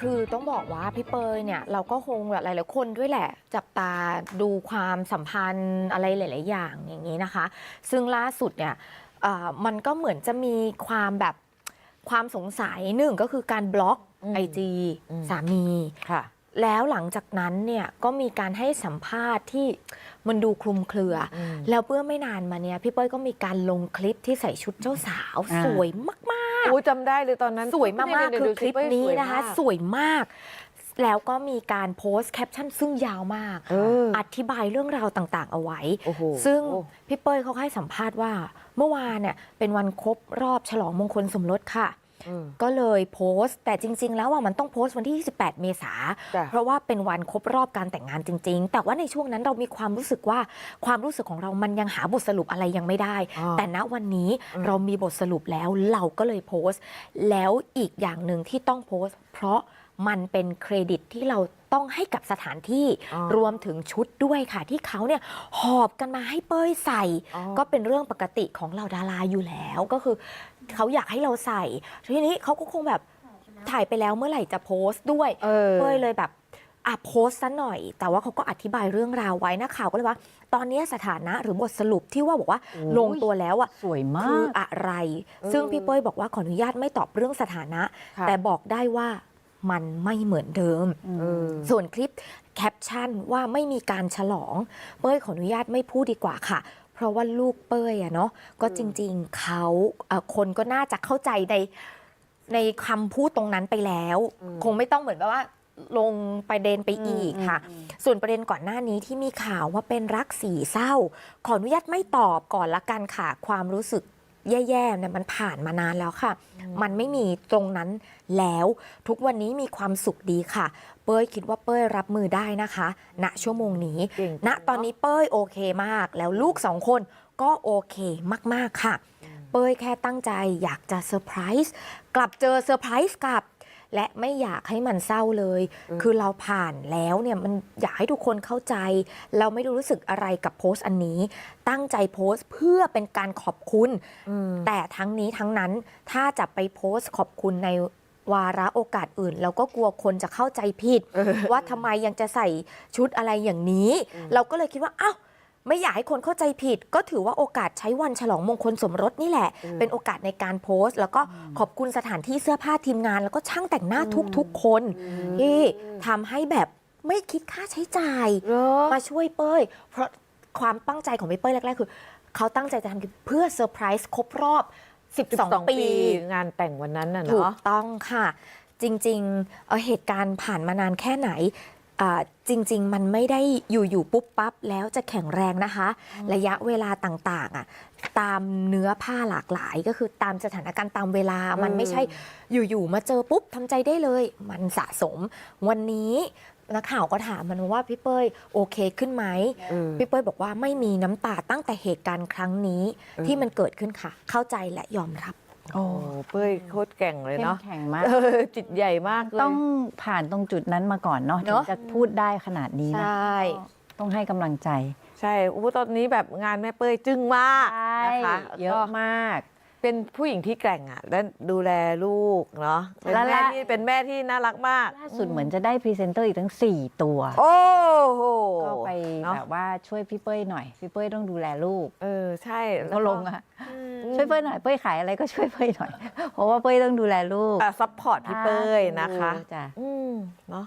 คือต้องบอกว่าพี่เปยเนี่ยเราก็คงแบบหลายๆคนด้วยแหละ จับตาดูความสัมพันธ์อะไรหลาย ๆ อย่างอย่างนี้นะคะ ซึ่งล่าสุดเนี่ยเอ่อมันก็เหมือนจะมีความแบบความสงสัยหนึ่งก็คือการบล็อกอืมไอจีอืมสามีค่ะ แล้วหลังจากนั้นเนี่ยก็มีการให้สัมภาษณ์ที่มันดูคลุมเครืออมแล้วเพื่อไม่นานมาเนี่ยพี่เป้ยก็มีการลงคลิปที่ใส่ชุดเจ้าสาวอ่าสวยมาก อู้จำได้เลยตอนนั้นๆสวยมากๆเนี่ยคือดูคลิปเป้ยนี้สวยนะคะมากสวยมาก แล้วก็มีการโพสต์แคปชั่นซึ่งยาวมากเอออธิบายเรื่องราวต่างๆ เอาไว้โอ้โหซึ่งพี่เป้ยเขาให้สัมภาษณ์ว่า เมื่อวานเนี่ยเป็นวันครบรอบฉลองมงคลสมรสค่ะเออ ก็เลยโพสต์ แต่จริง ๆ แล้วว่ามันต้องโพสต์วันที่ 28 เมษา จ้ะ เพราะว่าเป็นวันครบรอบการแต่งงานจริง ๆ แต่ว่าในช่วงนั้นเรามีความรู้สึกว่าความรู้สึกของเรามันยังหาบทสรุปอะไรยังไม่ได้อ๋อแต่ณวันนี้อืมเรามีบทสรุปแล้วเราก็เลยโพสต์ แล้วอีกอย่างหนึ่งที่ต้องโพสต์ เพราะมันเป็นเครดิตที่เราต้องให้กับสถานที่อ๋อรวมถึงชุดด้วยค่ะ ที่เขาเนี่ยหอบกันมาให้เป้ยใส่ อ๋อ ก็เป็นเรื่องปกติของเราดาราอยู่แล้ว ก็คือ เขาอยากให้เราใส่ ทีนี้เขาก็คงแบบถ่ายไปแล้วเมื่อไหร่จะโพสต์ด้วยเออ เป้ยเลยแบบอะโพสต์ซะหน่อย แต่ว่าเขาก็อธิบายเรื่องราวไว้นักข่าวก็เลยว่า ตอนนี้สถานะหรือบทสรุปที่ว่าบอกว่าโอ้ย ลงตัวแล้วอะสวยมาคือก อะไร ซึ่งพี่เป้ยบอกว่าขออนุญาตไม่ตอบเรื่องสถานะ ค่ะ แต่บอกได้ว่ามันไม่เหมือนเดิม เออ ส่วนคลิปแคปชั่นว่าไม่มีการฉลอง เป้ยขออนุญาตไม่พูดดีกว่าค่ะ เพราะว่าลูกเป้ยอะเนาะก็จริงๆเขาเอ่อคนก็น่าจะเข้าใจในในคำพูดตรงนั้นไปแล้วอืมคงไม่ต้องเหมือนแบบว่าลงประเด็นไปอีกค่ะอืมส่วนประเด็นก่อนหน้านี้ที่มีข่าวว่าเป็นรักสี่เศร้า ขออนุญาตไม่ตอบก่อนละกันค่ะ ความรู้สึก แย่ๆเนี่ยมันผ่านมานานแล้วค่ะ มันไม่มีตรงนั้นแล้ว ทุกวันนี้มีความสุขดีค่ะ เป้ยคิดว่าเป้ยรับมือได้นะคะ ณชั่วโมงนี้เก่งณตอนนี้เป้ยโอเคมาก แล้วลูกสองคนก็โอเคมากๆค่ะ เป้ยแค่ตั้งใจอยากจะเซอร์ไพรส์กลับเจอเซอร์ไพรส์กลับ และไม่อยากให้มันเศร้าเลย คือเราผ่านแล้วเนี่ยมันอยากให้ทุกคนเข้าใจ เราไม่ได้รู้สึกอะไรกับโพสต์อันนี้ ตั้งใจโพสต์เพื่อเป็นการขอบคุณอืมแต่ทั้งนี้ทั้งนั้นถ้าจะไปโพสต์ขอบคุณในวาระโอกาสอื่นเราก็กลัวคนจะเข้าใจผิด ว่าทำไมยังจะใส่ชุดอะไรอย่างนี้ เราก็เลยคิดว่าอ้าว ไม่อยากให้คนเข้าใจผิด ก็ถือว่าโอกาสใช้วันฉลองมงคลสมรสนี่แหละอืมเป็นโอกาสในการโพสต์ แล้วก็ขอบคุณสถานที่เสื้อผ้าทีมงาน แล้วก็ช่างแต่งหน้าทุกๆ คนที่ทำให้แบบไม่คิดค่าใช้จ่ายเหรอมาช่วยเป้ย เพราะความตั้งใจของพี่เป้ยแรกๆคือ เขาตั้งใจจะทำเพื่อเซอร์ไพรส์ครบรอบ 12 ปี งานแต่งวันนั้นน่ะถูกเนาะต้องค่ะ จริงๆเอ่อเหตุการณ์ผ่านมานานแค่ไหนอ่า จริง ๆ มันไม่ได้อยู่ๆปุ๊บปั๊บแล้วจะแข็งแรงนะคะ ระยะเวลาต่างๆอะตามเนื้อผ้าหลากหลาย ก็คือตามสถานการณ์ตามเวลามันไม่ใช่อยู่ๆมาเจอปุ๊บทำใจได้เลย มันสะสม วันนี้นักข่าวก็ถามมันว่าพี่เป้ยโอเคขึ้นไหมเออพี่เป้ยบอกว่าไม่มีน้ำตาตั้งแต่เหตุการณ์ครั้งนี้เออที่มันเกิดขึ้นค่ะ เข้าใจและยอมรับ โอ้เป้ยโคตรแกร่งเลยเข้มเนาะแข็งมาก เออจิตใหญ่มากเลย ต้องผ่านตรงจุดนั้นมาก่อนเนาะเนถึงอะ จะพูดได้ขนาดนี้ใชนะ่ ต้องให้กำลังใจใช่อู้ตอนนี้แบบงานแม่เป้ยจึ้งมากนะคะเยอะมาก เป็นผู้หญิงที่แกร่งอะและดูแลลูกเนาะเป็นแล้วแม่ละที่เป็นแม่ที่น่ารักมาก ล่าสุดเหมือนจะได้พรีเซนเตอร์อีกทั้ง 4 ตัว โอ้โหก็ไปเนาะแบบว่าช่วยพี่เป้ยหน่อย พี่เป้ยต้องดูแลลูกเออใช่ก็ลงอะช่วยเป้ยหน่อยเป้ยขายอะไรก็ช่วยเป้ยหน่อย เพราะว่าเป้ยต้องดูแลลูกซัพพอร์ตพี่เป้ยนะคะ จ้ะ อืมเนาะ